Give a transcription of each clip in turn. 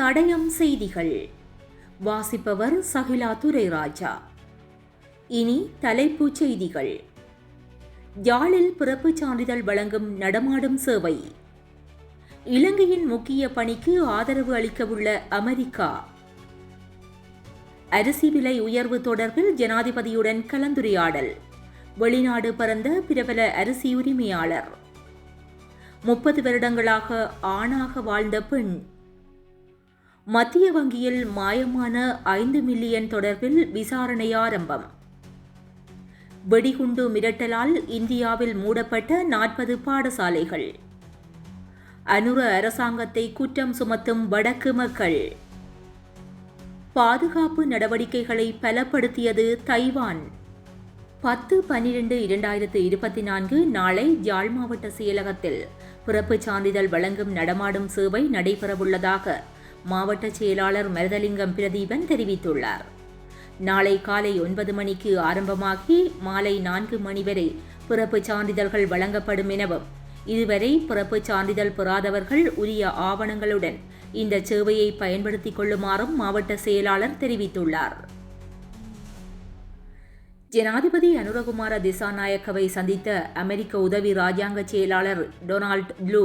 தடயம் செய்திகள். வாசிப்பவர் சகிலா துரைராஜா. இனி தலைப்புச் செய்திகள். யாழில் பிறப்புச் சான்றிதழ் வழங்கும் நடமாடும் சேவை. இலங்கையின் முக்கிய பணிக்கு ஆதரவு அளிக்கவுள்ள அமெரிக்கா. அரிசி விலை உயர்வு தொடர்பில் ஜனாதிபதியுடன் கலந்துரையாடல். வெளிநாடு பறந்த பிரபல அரிசி உரிமையாளர். முப்பது வருடங்களாக ஆணாக வாழ்ந்த பெண். மத்திய வங்கியில் மாயமான ஐந்து மில்லியன் தொடர்பில் விசாரணை ஆரம்பம். வெடிகுண்டு மிரட்டலால் இந்தியாவில் மூடப்பட்ட நாற்பது பாடசாலைகள். அனுர அரசாங்கத்தை குற்றம் சுமத்தும் வடக்கு மக்கள். பாதுகாப்பு நடவடிக்கைகளை பலப்படுத்தியது தைவான். பத்து பன்னிரண்டு இரண்டாயிரத்து இருபத்தி நான்கு நாளை யாழ் மாவட்ட செயலகத்தில் பிறப்புச் சான்றிதழ் வழங்கும் நடமாடும் சேவை நடைபெறவுள்ளதாக மாவட்ட செயலாளர் மருதலிங்கம் பிரதீபன் தெரிவித்துள்ளார். நாளை காலை ஒன்பது மணிக்கு ஆரம்பமாகி மாலை நான்கு மணி வரை பிறப்புச் சான்றிதழ்கள் வழங்கப்படும் எனவும் இதுவரை பிறப்புச் சான்றிதழ் பெறாதவர்கள் உரிய ஆவணங்களுடன் இந்த சேவையை பயன்படுத்திக் கொள்ளுமாறும் மாவட்ட செயலாளர் தெரிவித்துள்ளார். ஜனாதிபதி அனுரகுமார திசாநாயக்கவை சந்தித்த அமெரிக்க உதவி ராஜாங்க செயலாளர் டொனால்ட் ப்ளூ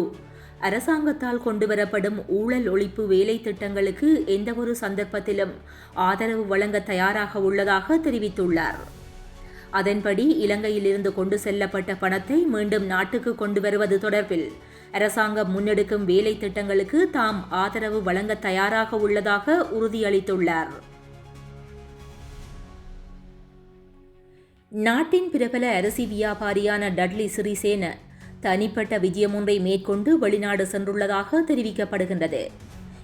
அரசாங்கத்தால் கொண்டுவரப்படும் ஊழல் ஒழிப்பு வேலை திட்டங்களுக்கு எந்தவொரு சந்தர்ப்பத்திலும் ஆதரவு வழங்க தயாராக உள்ளதாக தெரிவித்துள்ளார். அதன்படி இலங்கையிலிருந்து கொண்டு செல்லப்பட்ட பணத்தை மீண்டும் நாட்டுக்கு கொண்டு வருவது தொடர்பில் அரசாங்கம் முன்னெடுக்கும் வேலை திட்டங்களுக்கு தாம் ஆதரவு வழங்க தயாராக உள்ளதாக உறுதியளித்துள்ளார். நாட்டின் பிரபல அரிசி வியாபாரியான டட்லி சிறிசேன தனிப்பட்ட விஜயம் ஒன்றை மேற்கொண்டு வெளிநாடு சென்றுள்ளதாக தெரிவிக்கப்படுகின்றது.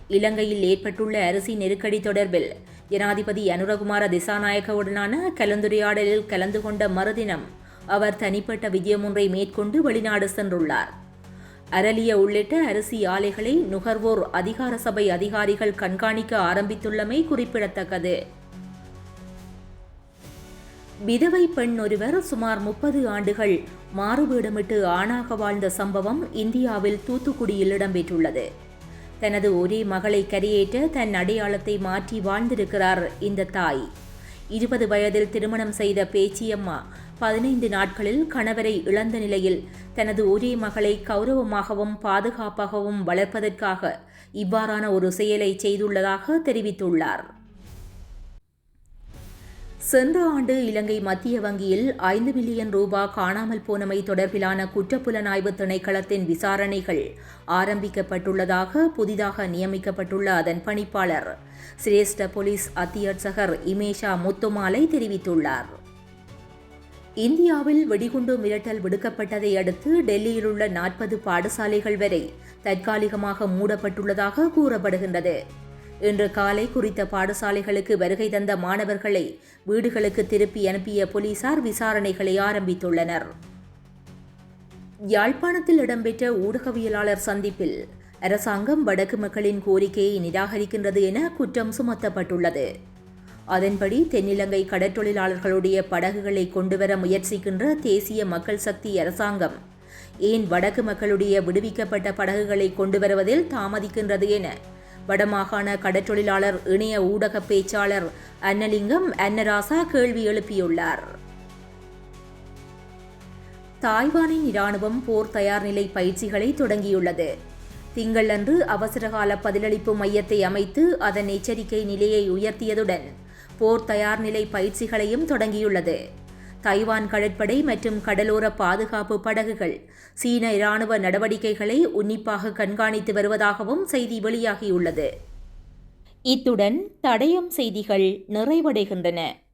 இலங்கையில் ஏற்பட்டுள்ள அரிசி நெருக்கடி தொடர்பில் ஜனாதிபதி அனுரகுமார திசாநாயக்கவுடனான கலந்துரையாடலில் கலந்து கொண்ட மறுதினம் அவர் தனிப்பட்ட விஜயம் ஒன்றை மேற்கொண்டு வெளிநாடு சென்றுள்ளார். அரளிய உள்ளிட்ட அரிசி ஆலைகளை நுகர்வோர் அதிகார சபை அதிகாரிகள் கண்காணிக்க ஆரம்பித்துள்ளமை குறிப்பிடத்தக்கது. விதவை பெண் ஒருவர் சுமார் முப்பது ஆண்டுகள் மாறுவேடமிட்டு ஆணாக வாழ்ந்த சம்பவம் இந்தியாவில் தூத்துக்குடியில் இடம்பெற்றுள்ளது. தனது ஒரே மகளை கரையேற்ற தன் அடையாளத்தை மாற்றி வாழ்ந்திருக்கிறார் இந்த தாய். இருபது வயதில் திருமணம் செய்த பேச்சியம்மா பதினைந்து நாட்களில் கணவரை இழந்த நிலையில் தனது ஒரே மகளை கௌரவமாகவும் பாதுகாப்பாகவும் வளர்ப்பதற்காக இவ்வாறான ஒரு செயலை செய்துள்ளதாக தெரிவித்துள்ளார். சென்ற ஆண்டு இலங்கை மத்திய வங்கியில் ஐந்து மில்லியன் ரூபா காணாமல் போனமை தொடர்பிலான குற்றப்புலனாய்வு திணைக்களத்தின் விசாரணைகள் ஆரம்பிக்கப்பட்டுள்ளதாக புதிதாக நியமிக்கப்பட்டுள்ள அதன் பணிப்பாளர். சிரேஷ்ட போலீஸ் அத்தியட்சகர் இமேஷா முத்துமாலை தெரிவித்துள்ளார். இந்தியாவில் வெடிகுண்டு மிரட்டல் விடுக்கப்பட்டதை அடுத்து டெல்லியில் உள்ள நாற்பது பாடசாலைகள் வரை தற்காலிகமாக மூடப்பட்டுள்ளதாக கூறப்படுகின்றது. இன்று காலை குறித்த பாடசாலைகளுக்கு வருகை தந்த மாணவர்களை வீடுகளுக்கு திருப்பி அனுப்பிய போலீசார் விசாரணைகளை ஆரம்பித்துள்ளனர். யாழ்ப்பாணத்தில் இடம்பெற்ற ஊடகவியலாளர் சந்திப்பில் அரசாங்கம் வடக்கு மக்களின் கோரிக்கையை நிராகரிக்கின்றது என குற்றம் சுமத்தப்பட்டுள்ளது. அதன்படி தென்னிலங்கை கடற்தொழிலாளர்களுடைய படகுகளை கொண்டுவர முயற்சிக்கின்ற தேசிய மக்கள் சக்தி அரசாங்கம் ஏன் வடக்கு மக்களுடைய விடுவிக்கப்பட்ட படகுகளை கொண்டு வருவதில் தாமதிக்கின்றது என வடமாகாண கடற்றொழிலாளர் இணைய ஊடக பேச்சாளர் அன்னலிங்கம் அன்னராசா கேள்வி எழுப்பியுள்ளார். தாய்வானின் இராணுவம் போர் தயார் நிலை பயிற்சிகளை தொடங்கியுள்ளது. திங்களன்று அவசரகால பதிலளிப்பு மையத்தை அமைத்து அதன் எச்சரிக்கை நிலையை உயர்த்தியதுடன் போர் தயார் நிலை பயிற்சிகளையும் தொடங்கியுள்ளது. தைவான் கடற்படை மற்றும் கடலோர பாதுகாப்பு படகுகள். சீன இராணுவ நடவடிக்கைகளை உன்னிப்பாக கண்காணித்து வருவதாகவும் செய்தி வெளியாகியுள்ளது. இத்துடன் தடயம் செய்திகள் நிறைவடைகின்றன.